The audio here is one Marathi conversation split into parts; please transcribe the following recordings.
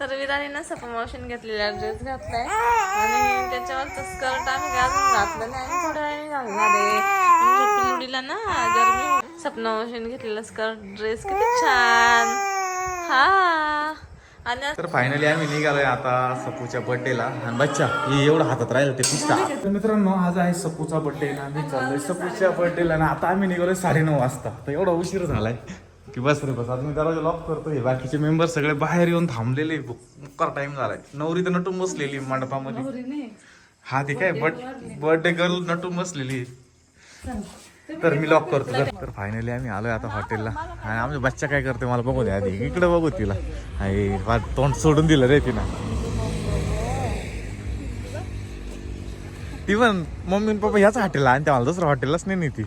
तर विराने सपमोशन घेतलेला ड्रेस घातलाय. आणि त्याच्यावरचं स्कर्ट आम्ही काय अजून घातलं नाही. आणि थोड्या वेळाने घालणार आहे. पिल्लुडीला ना गरमी सपनामोशन घेतलेला स्कर्ट ड्रेस किती छान. हा. आणि तर फायनली आम्ही निघालोय आता सपूच्या बर्थडेला आणि बच्चा हे एवढं हातात राहिलं ते पुसता तर मित्रांनो आज आहे सपूचा बर्थडे ना आम्ही चाललोय सपूच्या बर्थडेला ना आता आम्ही निघालोय साडेनऊ वाजता. तर एवढा उशीर झालाय. की बस रे बस आता मी दरवाजा लॉक करतोय. बाकीचे मेंबर सगळे बाहेर येऊन थांबलेले मुक्कार टाइम झालाय. नवरी तर नटून बसलेली मंडपामध्ये. हा ती काय बर्थडे गर्ल नटून बसलेली तर मी लॉक करतो. तर फायनली आम्ही आलोय आता हॉटेलला आणि आमचे बच्चा काय करते मला बघू दे आधी. इकडे बघू तिला. आई तोंड सोडून दिलं रे तिनं. ती पण मम्मी पप्पा ह्याच हॉटेलला आणि मला दुसऱ्या हॉटेललाच नाही ती.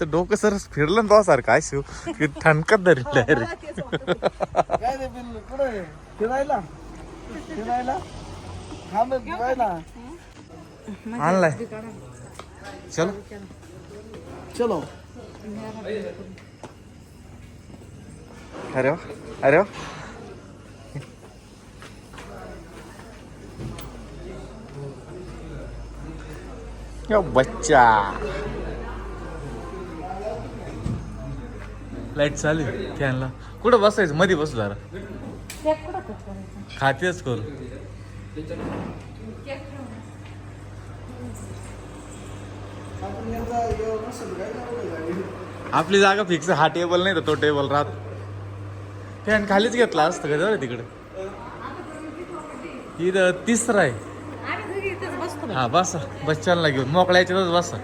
तर डोकं सर फिरलं ना तो सारखं काय शिव की ठणकत धरी डायरेक्ट. काय रे बिल्लू कुठे फिरायला? फिरायला? हा मग फिरायला आणलाय. चलो. चलो. अरे वा अरे वा. यो बच्चा. लाइट चालू आहे फॅनला. कुठं बसायचं? मध्ये बसू जरा. खातेच करू. आपली जागा फिक्स हा टेबल नाही तर तो टेबल राहत. फॅन खालीच घेतला असतं का जरा तिकडे? इथं तिसरा आहे. हा बसा. बच्चांना घेऊन. मोकळ्या याच्यातच बसा.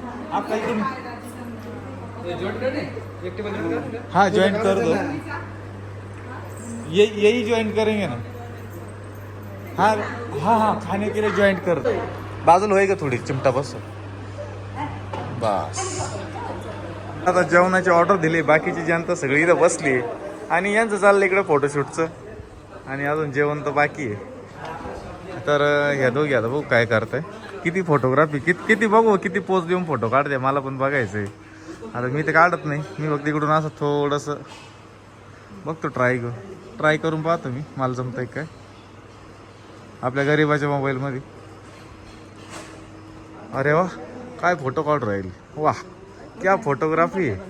हाँ ज्वाइन कर दो। ये यही ज्वाइन करेंगे ना। हाँ हाँ हाँ खाने के लिए ज्वाइन कर दो। बाजूला होय का थोडी चिमटा बस। बस। आता जेवणाची ऑर्डर दिली बाकीची जनता सगळी इथं बसली. आणि यांचं चाललं इकडे फोटोशूटचं आणि अजून जेवण तर बाकी आहे. तर ह्या दोघी आता बघू काय करताय. किती फोटोग्राफी किती किती बघू किती पोच देऊन फोटो काढते मला पण बघायचं आहे आता मी ते काढत नाही. मी फक्त इकडून असं थोडंसं बघतो ट्राय करू ट्राय करून पाहतो मी मला आहे काय. आपल्या गरीबाच्या मोबाईलमध्ये अरे वा काय फोटो काढ राहील. वा क्या फोटोग्राफी आहे.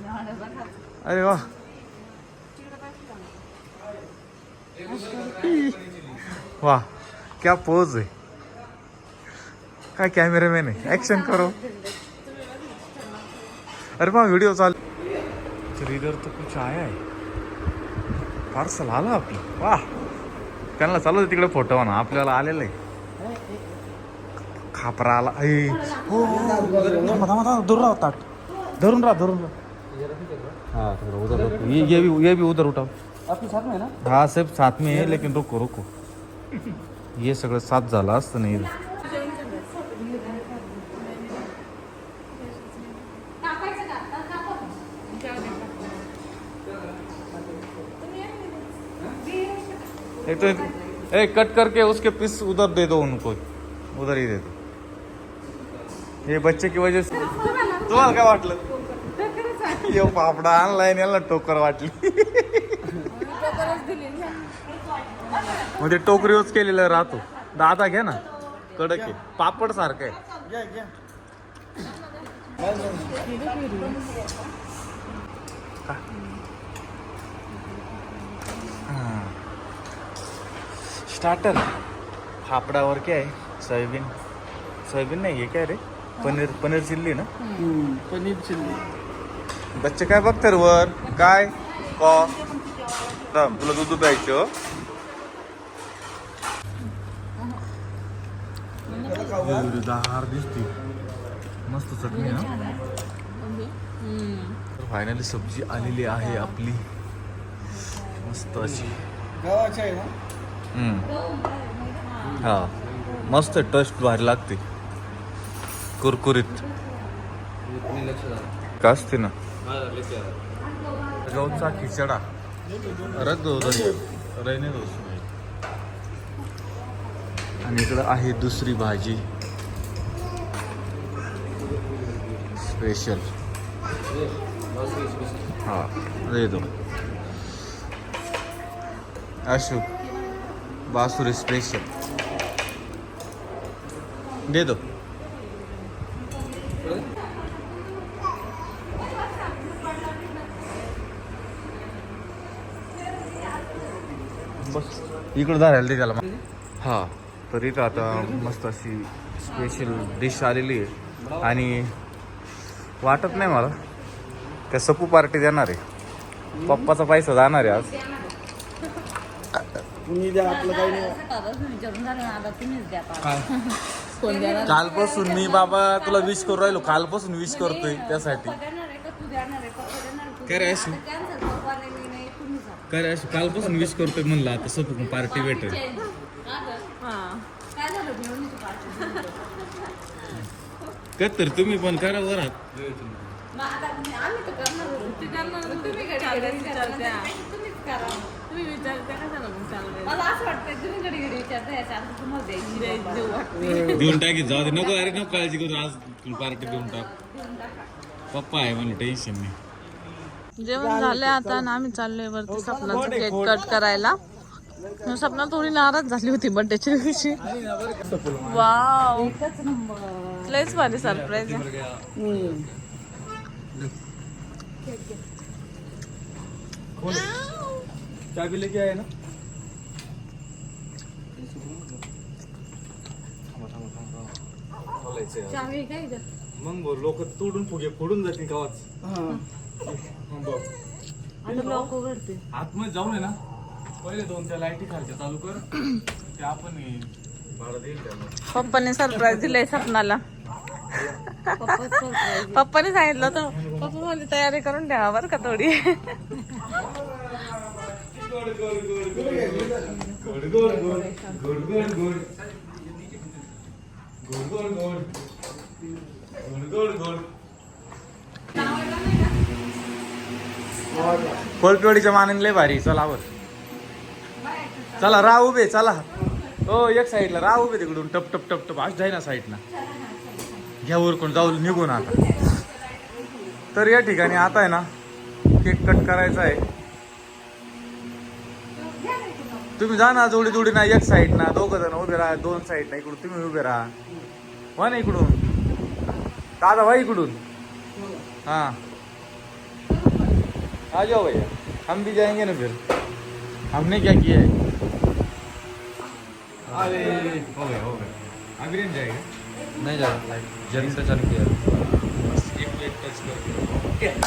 अरे वा. वा क्या पोज आहे. काय कॅमेरामॅन आहे. ऍक्शन करो. अरे मग व्हिडिओ चाल तर इधर तो कुछ आया है। पार्सल आला आपलं। वाह त्यांना चालू दे तिकडे फोटो म्हणा आपल्याला आलेलं आहे. खापरा आला. ऐ, हो. धरून राहा ताट. धरून राहा धरून राहा. हाँ थोड़ा उधर ये ये भी ये भी उधर उठाओ आपके साथ में है ना? हाँ सिर्फ साथ में है लेकिन रुको रुको. ये सगळं साथ झालं असतं नाही एक तो ए कट करके उसके पीस उधर दे दो उनको। उधर ही दे दो। ये बच्चे की वजह से तुम्हाला काय वाटलं यो पापडा आणि याला टोकर वाटली। म्हणजे टोकरीच केलेला राहतो। दादा घ्या ना कडक आहे. पापड सारखं आहे. स्टार्टर फाफडावर काय आहे. सोयाबीन. सोयाबीन नाही आहे काय रे? पनीर पनीर चिल्ली ना? पनीर चिल्ली. बच्चे काय बघतर वर? काय? कॉ. तुला दूध प्यायचं दार दिसते. मस्त चटणी ना फायनली सब्जी आलेली आहे आपली. मस्त अशी. गव्हाचे आहे ना. हा. मस्त टेस्ट भारी लागते. कुरकुरीत. का असते ना? गहूचा खिचडा. रद्द रैने दो आणि इकडं आहे दुसरी भाजी. स्पेशल. हा दे दो अशोक. बासुरी स्पेशल दे दो. बस. इकडं धरायला दे त्याला. हा तर इथं आता मस्त अशी स्पेशल डिश आलेली आहे. आणि वाटत नाही मला. त्या सपू पार्टी देणार आहे. पप्पाचा पैसा जाणार आहे आज. तुम्ही द्या आपलं काही नाही. कालपासून मी बाबा तुला विश करू राहिलो. कालपासून विश करतोय त्यासाठी. काय रे अशू काय रे अशू कालपासून विश करतोय म्हणलं आता सपू पार्टी भेटेल. कर तर तुम्ही पण करा वरात तुम्ही विचारते मग चाललंय मला असं वाटतं तुम्ही घडी घडी विचारता याच्या आधी तुम्हाला द्यायची देऊ वाटते. देऊन टाकी जाऊ दे. नको अरे नको काळजी करू आज पार्टी देऊन टाक. पप्पा आहे म्हणलं टेन्शन नाही. जेवण झाले आता आणि आम्ही चाललोय वरती सपनाचं केक कट करायला. सपना थोडी नाराज झाली होती बर्थडेच्या दिवशी. वाव लयच भारी सरप्राईज आहे? चाबी लेके आहे ना? चावी काय इथं? मग लोक तोडून फुगे फोडून जातील गावात. आता लॉक उघडते. आतमध्ये जाऊन आहे ना. पहिले दोन त्या लाईटी खालच्या चालू कर. ते आपण पप्पाने सरप्राईज दिलंय सपनाला. पप्पाने सांगितलं होतं पप्पा मला तयारी करून ठेवा बरं का थोडी. गोड गोड गोड गोड गोड गोड गोड गोड गोड गोड गोड कोलपेवाडीच्या मानेन लय भारी. चला आवर. चला राह उभे चला. हो एक साईडला राह उभे तिकडून. टप टप टप टप. आज जाई ना साईडला घ्या उरकून जाऊ निघून आता. तर या ठिकाणी आता आहे ना केक कट करायचा आहे. तुम्ही जा ना जोडी जोडी ना एक साईड ना दोघं जण उभे राहा दोन साईड ना इकडून तुम्ही उभे राहा. वा ना इकडून. दादा भाई इकडून. हाँ. आ जाओ भैया. हम भी जाएँगे ना फिर. हमने क्या किया है? अरे हो गया हो गया. अभी नहीं जाएगा? नहीं जा जल्दी से चालू किया. बस एक प्लेट टच कर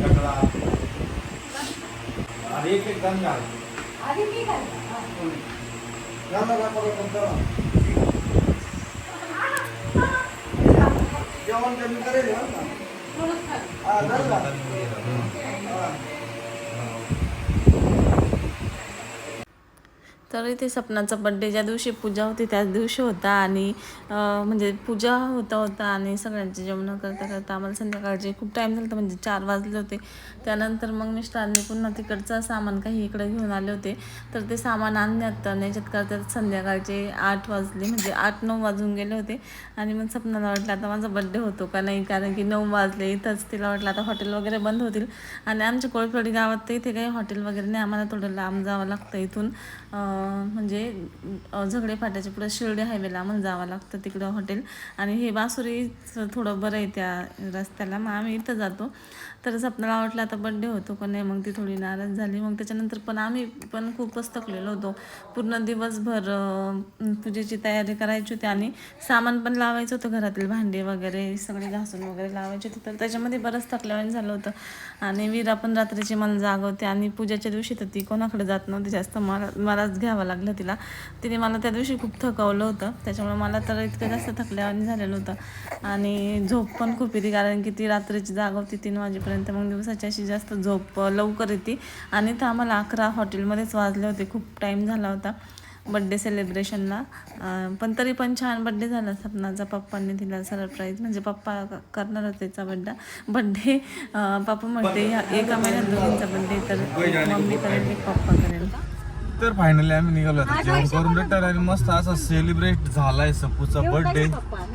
रगडा आणि एक एक जण घाल आधी मी घालणार जेवण कमी करेल हा. तर इथे सपनाचा बड्डे ज्या दिवशी पूजा होती त्याच दिवशी होता आणि म्हणजे पूजा होता होता आणि सगळ्यांचे जेवण करता करता आम्हाला संध्याकाळचे खूप टाईम झाला होता म्हणजे चार वाजले होते. त्यानंतर मग मिस्टरांनी पुन्हा तिकडचं सामान काही इकडे घेऊन आले होते. तर ते सामान आणण्यात आणि याच्यात करतात संध्याकाळचे आठ वाजले म्हणजे आठ नऊ वाजून गेले होते. आणि मग सपनाला वाटलं आता माझा बड्डे होतो का नाही? कारण की नऊ वाजले इथंच तिला वाटलं आता हॉटेल वगैरे बंद होतील. आणि आमच्या कोळपवाडी गावात तर इथे काही हॉटेल वगैरे नाही आम्हाला थोडं लांब जावं लागतं इथून. म्हणजे झगडे फाट्याच्या पुढे शिर्डी हायवेला आम्हाला जावं लागतं तिकडं हॉटेल. आणि हे बासुरी थोडं बरं आहे त्या रस्त्याला. मग आम्ही इथं जातो. तर आपल्याला वाटलं आता बड्डे होतो पण नाही मग ती थोडी नाराज झाली. मग त्याच्यानंतर पण आम्ही पण खूपच थकलेलो होतो. पूर्ण दिवसभर पूजेची तयारी करायची होती आणि सामान पण लावायचं होतं घरातील भांडे वगैरे सगळे घासून वगैरे लावायचे होते. तर त्याच्यामध्ये बरंच थकल्यावाने झालं होतं. आणि वीरा पण रात्रीची मला जागवते आणि पूजेच्या दिवशी तर ती कोणाकडे जात नव्हती जास्त. मला मला मलाच घ्यावं लागलं तिला. तिने मला त्या दिवशी खूप थकवलं होतं. त्याच्यामुळे मला तर इतकं जास्त थकल्यावानी झालेलं होतं. आणि झोप पण खूप येते कारण की ती रात्रीची जाग होती तीन वाजेपर्यंत. मग दिवसाची अशी जास्त झोप लवकर येते. आणि तर आम्हाला अकरा हॉटेलमध्येच वाजले होते. खूप टाईम झाला होता बड्डे सेलिब्रेशनला. पण तरी पण छान बड्डे झाला सपनाचा. पप्पांनी दिला सरप्राईज. म्हणजे पप्पा करणार होते त्याचा बड्डा. बड्डे पप्पा म्हणते ह्या एका महिन्यात दोघींचा बड्डे तर मम्मी करेल पप्पा तर फायनली आम्ही निघालो आता. जेवण करून रिटर्न आणि मस्त असा सेलिब्रेट झालाय सपूचा बर्थडे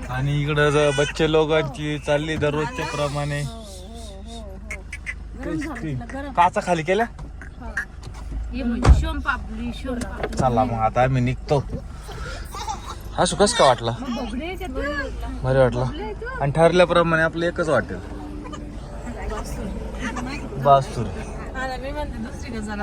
आणि इकडं ज- बच्चे लोकांची चालली दररोजच्या प्रमाणे. काचा खाली केल्या चला मग आता आम्ही निघतो. हा सुखच का वाटला? बरे वाटला. आणि ठरल्याप्रमाणे आपलं एकच वाटेल. बास्तूर मी म्हणते दुसरी